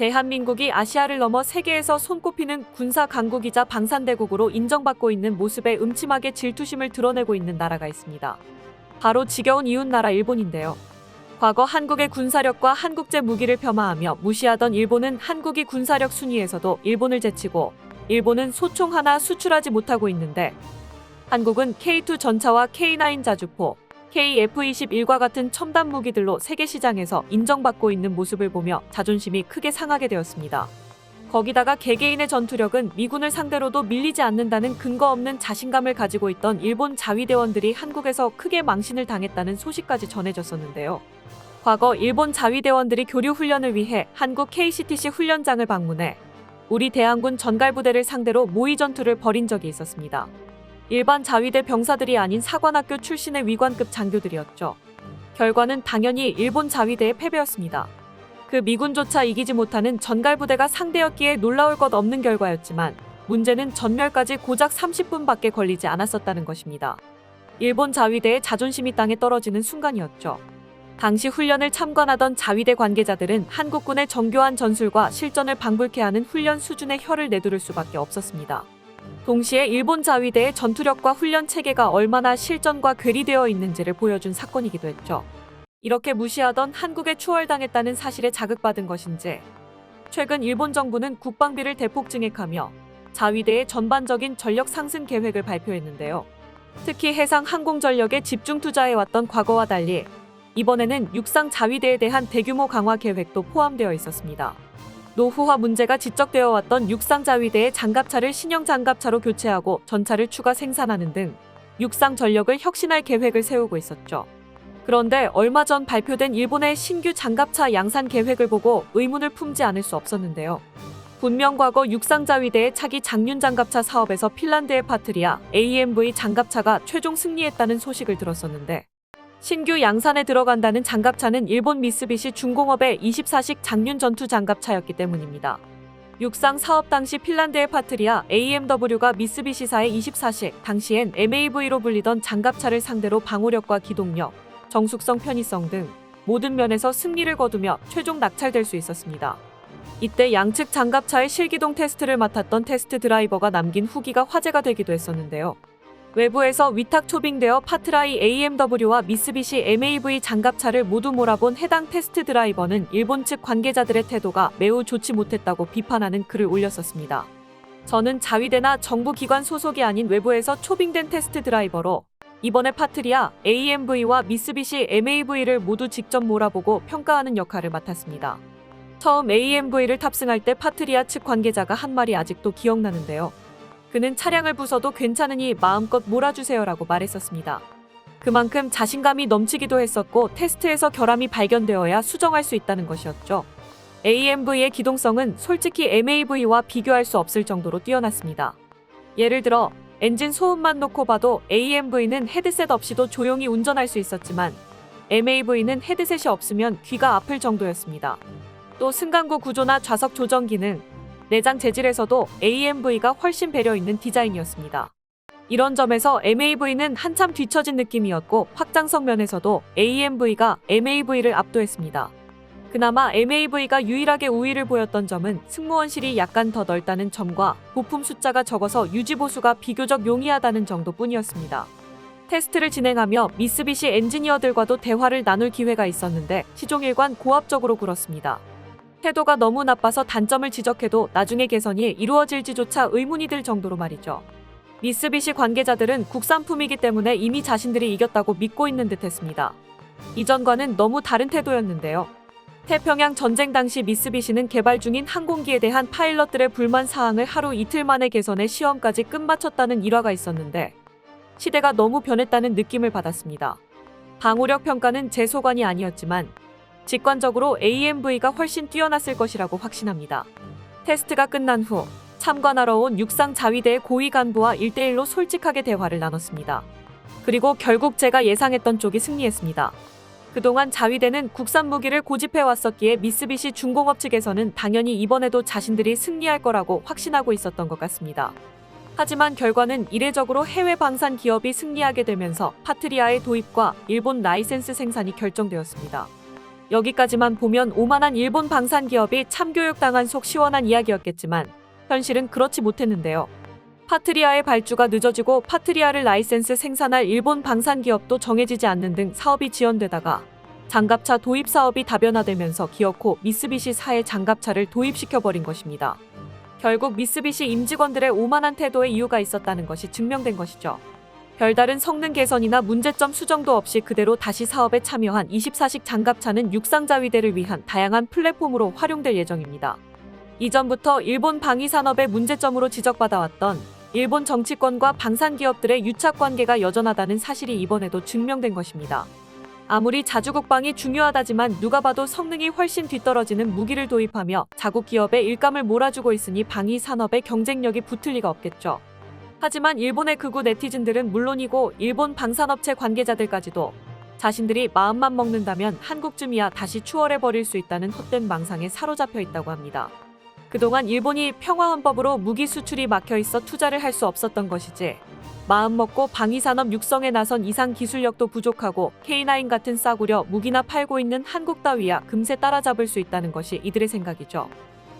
대한민국이 아시아를 넘어 세계에서 손꼽히는 군사 강국이자 방산대국으로 인정받고 있는 모습에 음침하게 질투심을 드러내고 있는 나라가 있습니다. 바로 지겨운 이웃 나라 일본인데요. 과거 한국의 군사력과 한국제 무기를 폄하하며 무시하던 일본은 한국이 군사력 순위에서도 일본을 제치고 일본은 소총 하나 수출하지 못하고 있는데 한국은 K2 전차와 K9 자주포, KF-21과 같은 첨단 무기들로 세계 시장에서 인정받고 있는 모습을 보며 자존심이 크게 상하게 되었습니다. 거기다가 개개인의 전투력은 미군을 상대로도 밀리지 않는다는 근거 없는 자신감을 가지고 있던 일본 자위대원들이 한국에서 크게 망신을 당했다는 소식까지 전해졌었는데요. 과거 일본 자위대원들이 교류 훈련을 위해 한국 KCTC 훈련장을 방문해 우리 대한군 전갈부대를 상대로 모의 전투를 벌인 적이 있었습니다. 일반 자위대 병사들이 아닌 사관학교 출신의 위관급 장교들이었죠. 결과는 당연히 일본 자위대의 패배였습니다. 그 미군조차 이기지 못하는 전갈부대가 상대였기에 놀라울 것 없는 결과였지만 문제는 전멸까지 고작 30분밖에 걸리지 않았었다는 것입니다. 일본 자위대의 자존심이 땅에 떨어지는 순간이었죠. 당시 훈련을 참관하던 자위대 관계자들은 한국군의 정교한 전술과 실전을 방불케 하는 훈련 수준의 혀를 내두를 수밖에 없었습니다. 동시에 일본 자위대의 전투력과 훈련 체계가 얼마나 실전과 괴리되어 있는지를 보여준 사건이기도 했죠. 이렇게 무시하던 한국에 추월당했다는 사실에 자극받은 것인지 최근 일본 정부는 국방비를 대폭 증액하며 자위대의 전반적인 전력 상승 계획을 발표했는데요. 특히 해상 항공 전력에 집중 투자해왔던 과거와 달리 이번에는 육상 자위대에 대한 대규모 강화 계획도 포함되어 있었습니다. 노후화 문제가 지적되어 왔던 육상 자위대의 장갑차를 신형 장갑차로 교체하고 전차를 추가 생산하는 등 육상 전력을 혁신할 계획을 세우고 있었죠. 그런데 얼마 전 발표된 일본의 신규 장갑차 양산 계획을 보고 의문을 품지 않을 수 없었는데요. 분명 과거 육상 자위대의 차기 장륜 장갑차 사업에서 핀란드의 파트리아 AMV 장갑차가 최종 승리했다는 소식을 들었었는데 신규 양산에 들어간다는 장갑차는 일본 미쓰비시 중공업의 24식 장륜 전투 장갑차였기 때문입니다. 육상 사업 당시 핀란드의 파트리아 AMW가 미쓰비시사의 24식 당시엔 MAV로 불리던 장갑차를 상대로 방호력과 기동력, 정숙성 편의성 등 모든 면에서 승리를 거두며 최종 낙찰될 수 있었습니다. 이때 양측 장갑차의 실기동 테스트를 맡았던 테스트 드라이버가 남긴 후기가 화제가 되기도 했었는데요. 외부에서 위탁 초빙되어 파트라이 AMW와 미쓰비시 MAV 장갑차를 모두 몰아본 해당 테스트 드라이버는 일본 측 관계자들의 태도가 매우 좋지 못했다고 비판하는 글을 올렸었습니다. 저는 자위대나 정부 기관 소속이 아닌 외부에서 초빙된 테스트 드라이버로 이번에 파트리아 AMV와 미쓰비시 MAV를 모두 직접 몰아보고 평가하는 역할을 맡았습니다. 처음 AMV를 탑승할 때 파트리아 측 관계자가 한 말이 아직도 기억나는데요. 그는 차량을 부숴도 괜찮으니 마음껏 몰아주세요라고 말했었습니다. 그만큼 자신감이 넘치기도 했었고 테스트에서 결함이 발견되어야 수정할 수 있다는 것이었죠. AMV의 기동성은 솔직히 MAV와 비교할 수 없을 정도로 뛰어났습니다. 예를 들어 엔진 소음만 놓고 봐도 AMV는 헤드셋 없이도 조용히 운전할 수 있었지만 MAV는 헤드셋이 없으면 귀가 아플 정도였습니다. 또 승강구 구조나 좌석 조정 기능, 내장 재질에서도 AMV가 훨씬 배려 있는 디자인이었습니다. 이런 점에서 MAV는 한참 뒤처진 느낌이었고 확장성 면에서도 AMV가 MAV를 압도했습니다. 그나마 MAV가 유일하게 우위를 보였던 점은 승무원실이 약간 더 넓다는 점과 부품 숫자가 적어서 유지보수가 비교적 용이하다는 정도뿐이었습니다. 테스트를 진행하며 미쓰비시 엔지니어들과도 대화를 나눌 기회가 있었는데 시종일관 고압적으로 굴었습니다. 태도가 너무 나빠서 단점을 지적해도 나중에 개선이 이루어질지조차 의문이 들 정도로 말이죠. 미쓰비시 관계자들은 국산품이기 때문에 이미 자신들이 이겼다고 믿고 있는 듯 했습니다. 이전과는 너무 다른 태도였는데요. 태평양 전쟁 당시 미쓰비시는 개발 중인 항공기에 대한 파일럿들의 불만 사항을 하루 이틀 만에 개선해 시험까지 끝마쳤다는 일화가 있었는데 시대가 너무 변했다는 느낌을 받았습니다. 방호력 평가는 제 소관이 아니었지만 직관적으로 AMV가 훨씬 뛰어났을 것이라고 확신합니다. 테스트가 끝난 후 참관하러 온 육상 자위대의 고위 간부와 1대1로 솔직하게 대화를 나눴습니다. 그리고 결국 제가 예상했던 쪽이 승리했습니다. 그동안 자위대는 국산 무기를 고집해 왔었기에 미쓰비시 중공업 측에서는 당연히 이번에도 자신들이 승리할 거라고 확신하고 있었던 것 같습니다. 하지만 결과는 이례적으로 해외 방산 기업이 승리하게 되면서 파트리아의 도입과 일본 라이센스 생산이 결정되었습니다. 여기까지만 보면 오만한 일본 방산 기업이 참교육당한 속 시원한 이야기였겠지만 현실은 그렇지 못했는데요. 파트리아의 발주가 늦어지고 파트리아를 라이센스 생산할 일본 방산 기업도 정해지지 않는 등 사업이 지연되다가 장갑차 도입 사업이 다변화되면서 기어코 미쓰비시 사의 장갑차를 도입시켜버린 것입니다. 결국 미쓰비시 임직원들의 오만한 태도에 이유가 있었다는 것이 증명된 것이죠. 별다른 성능 개선이나 문제점 수정도 없이 그대로 다시 사업에 참여한 24식 장갑차는 육상자위대를 위한 다양한 플랫폼으로 활용될 예정입니다. 이전부터 일본 방위 산업의 문제점으로 지적받아왔던 일본 정치권과 방산 기업들의 유착 관계가 여전하다는 사실이 이번에도 증명된 것입니다. 아무리 자주 국방이 중요하다지만 누가 봐도 성능이 훨씬 뒤떨어지는 무기를 도입하며 자국 기업의 일감을 몰아주고 있으니 방위 산업의 경쟁력이 붙을 리가 없겠죠. 하지만 일본의 극우 네티즌들은 물론이고 일본 방산업체 관계자들까지도 자신들이 마음만 먹는다면 한국쯤이야 다시 추월해 버릴 수 있다는 헛된 망상에 사로잡혀 있다고 합니다. 그동안 일본이 평화헌법으로 무기 수출이 막혀 있어 투자를 할 수 없었던 것이지. 마음 먹고 방위산업 육성에 나선 이상 기술력도 부족하고 K9 같은 싸구려 무기나 팔고 있는 한국 따위야 금세 따라잡을 수 있다는 것이 이들의 생각이죠.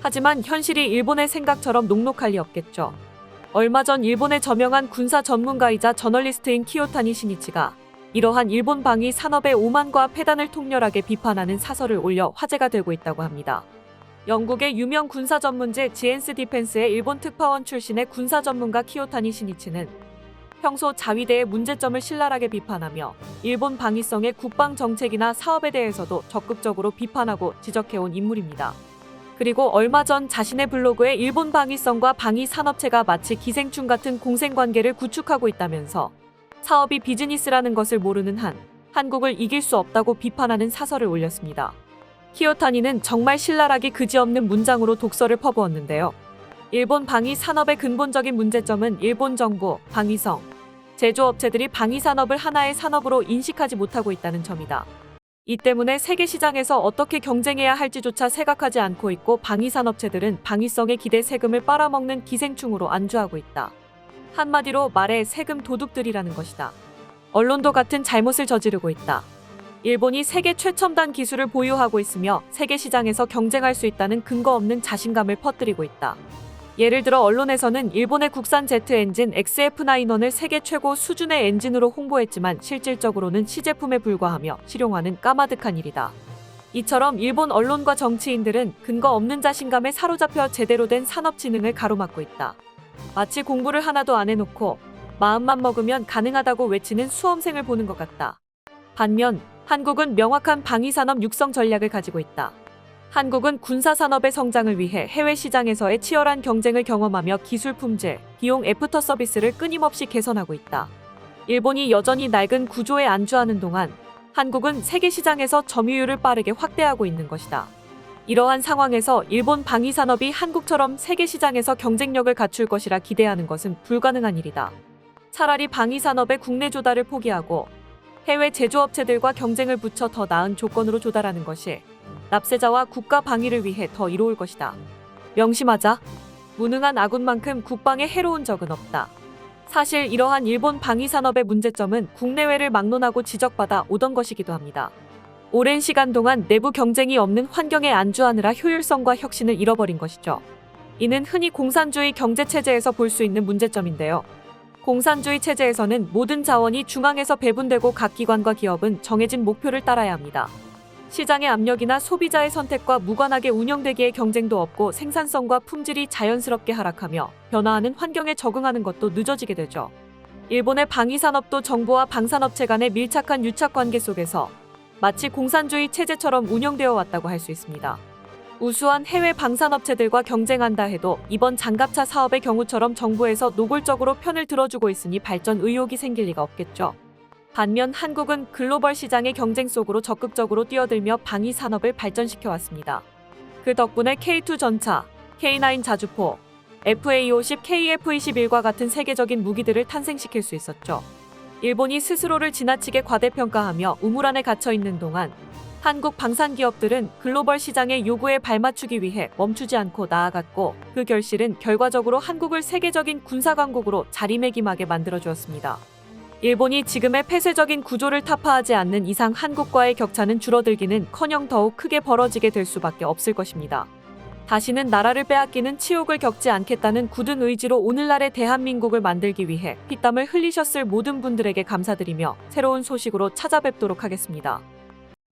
하지만 현실이 일본의 생각처럼 녹록할 리 없겠죠. 얼마 전 일본의 저명한 군사 전문가이자 저널리스트인 키요타니 시니치가 이러한 일본 방위 산업의 오만과 폐단을 통렬하게 비판하는 사설을 올려 화제가 되고 있다고 합니다. 영국의 유명 군사 전문지 지엔스 디펜스의 일본 특파원 출신의 군사 전문가 키요타니 시니치는 평소 자위대의 문제점을 신랄하게 비판하며 일본 방위성의 국방 정책이나 사업에 대해서도 적극적으로 비판하고 지적해온 인물입니다. 그리고 얼마 전 자신의 블로그에 일본 방위성과 방위 산업체가 마치 기생충 같은 공생 관계를 구축하고 있다면서 사업이 비즈니스라는 것을 모르는 한 한국을 이길 수 없다고 비판하는 사설을 올렸습니다. 키요타니는 정말 신랄하기 그지없는 문장으로 독서를 퍼부었는데요. 일본 방위 산업의 근본적인 문제점은 일본 정부, 방위성, 제조업체들이 방위 산업을 하나의 산업으로 인식하지 못하고 있다는 점이다. 이 때문에 세계 시장에서 어떻게 경쟁해야 할지조차 생각하지 않고 있고 방위 산업체들은 방위성에 기대 세금을 빨아먹는 기생충으로 안주하고 있다. 한마디로 말해 세금 도둑들이라는 것이다. 언론도 같은 잘못을 저지르고 있다. 일본이 세계 최첨단 기술을 보유하고 있으며 세계 시장에서 경쟁할 수 있다는 근거 없는 자신감을 퍼뜨리고 있다. 예를 들어 언론에서는 일본의 국산 제트 엔진 XF91을 세계 최고 수준의 엔진으로 홍보했지만 실질적으로는 시제품에 불과하며 실용화는 까마득한 일이다. 이처럼 일본 언론과 정치인들은 근거 없는 자신감에 사로잡혀 제대로 된 산업 진흥을 가로막고 있다. 마치 공부를 하나도 안 해놓고 마음만 먹으면 가능하다고 외치는 수험생을 보는 것 같다. 반면 한국은 명확한 방위산업 육성 전략을 가지고 있다. 한국은 군사산업의 성장을 위해 해외 시장에서의 치열한 경쟁을 경험하며 기술 품질, 비용 애프터 서비스를 끊임없이 개선하고 있다. 일본이 여전히 낡은 구조에 안주하는 동안 한국은 세계 시장에서 점유율을 빠르게 확대하고 있는 것이다. 이러한 상황에서 일본 방위산업이 한국처럼 세계 시장에서 경쟁력을 갖출 것이라 기대하는 것은 불가능한 일이다. 차라리 방위산업의 국내 조달을 포기하고 해외 제조업체들과 경쟁을 붙여 더 나은 조건으로 조달하는 것이 납세자와 국가 방위를 위해 더 이로울 것이다. 명심하자. 무능한 아군만큼 국방에 해로운 적은 없다. 사실 이러한 일본 방위 산업의 문제점은 국내외를 막론하고 지적받아 오던 것이기도 합니다. 오랜 시간 동안 내부 경쟁이 없는 환경에 안주하느라 효율성과 혁신을 잃어버린 것이죠. 이는 흔히 공산주의 경제 체제에서 볼 수 있는 문제점인데요. 공산주의 체제에서는 모든 자원이 중앙에서 배분되고 각 기관과 기업은 정해진 목표를 따라야 합니다. 시장의 압력이나 소비자의 선택과 무관하게 운영되기에 경쟁도 없고 생산성과 품질이 자연스럽게 하락하며 변화하는 환경에 적응하는 것도 늦어지게 되죠. 일본의 방위산업도 정부와 방산업체 간의 밀착한 유착 관계 속에서 마치 공산주의 체제처럼 운영되어 왔다고 할 수 있습니다. 우수한 해외 방산업체들과 경쟁한다 해도 이번 장갑차 사업의 경우처럼 정부에서 노골적으로 편을 들어주고 있으니 발전 의욕이 생길 리가 없겠죠. 반면 한국은 글로벌 시장의 경쟁 속으로 적극적으로 뛰어들며 방위 산업을 발전시켜 왔습니다. 그 덕분에 K2 전차, K9 자주포, FA50, KF21과 같은 세계적인 무기들을 탄생시킬 수 있었죠. 일본이 스스로를 지나치게 과대평가하며 우물 안에 갇혀 있는 동안 한국 방산 기업들은 글로벌 시장의 요구에 발맞추기 위해 멈추지 않고 나아갔고 그 결실은 결과적으로 한국을 세계적인 군사 강국으로 자리매김하게 만들어 주었습니다. 일본이 지금의 폐쇄적인 구조를 타파하지 않는 이상 한국과의 격차는 줄어들기는 커녕 더욱 크게 벌어지게 될 수밖에 없을 것입니다. 다시는 나라를 빼앗기는 치욕을 겪지 않겠다는 굳은 의지로 오늘날의 대한민국을 만들기 위해 피땀을 흘리셨을 모든 분들에게 감사드리며 새로운 소식으로 찾아뵙도록 하겠습니다.